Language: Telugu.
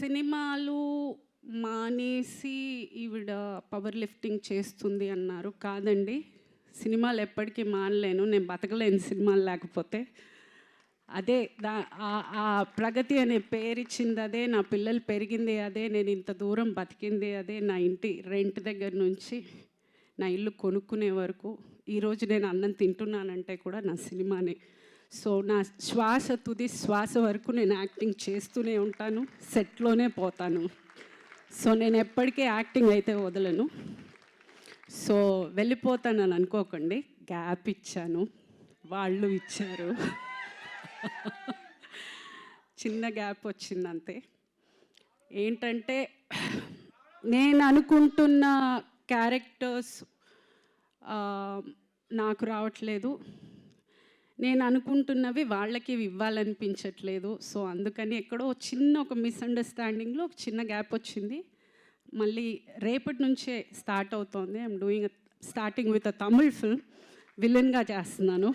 సినిమాలు మానేసి ఈవిడ పవర్ లిఫ్టింగ్ చేస్తుంది అన్నారు. కాదండి సినిమాలు ఎప్పటికీ మానలేను నేను బతకలేను సినిమాలు లేకపోతే. అదే దా ఆ- ప్రగతి అనే పేరు ఇచ్చింది అదే నా పిల్లలు పెరిగింది అదే నేను ఇంత దూరం బతికింది అదే నా ఇంటి రెంట్ దగ్గర నుంచి నా ఇల్లు కొనుక్కునే వరకు ఈరోజు నేను అన్నం తింటున్నానంటే కూడా నా సినిమానే. సో నా శ్వాస తుది శ్వాస వరకు నేను యాక్టింగ్ చేస్తూనే ఉంటాను సెట్లోనే పోతాను. సో నేను ఎప్పటికీ యాక్టింగ్ అయితే వదలను. సో వెళ్ళిపోతానని అనుకోకండి. గ్యాప్ ఇచ్చాను. వాళ్ళు ఇచ్చారు. చిన్న గ్యాప్ వచ్చింది అంతే ఏంటంటే నేను అనుకుంటున్న క్యారెక్టర్స్ నాకు రావట్లేదు. నేను అనుకుంటున్నవి వాళ్ళకి ఇవ్వాలనిపించట్లేదు. సో అందుకని ఎక్కడో చిన్న ఒక మిస్అండర్స్టాండింగ్లో ఒక చిన్న గ్యాప్ వచ్చింది. మళ్ళీ రేపటి నుంచే స్టార్ట్ అవుతోంది. I'm doing starting with a Tamil film. విలన్గా చేస్తున్నాను.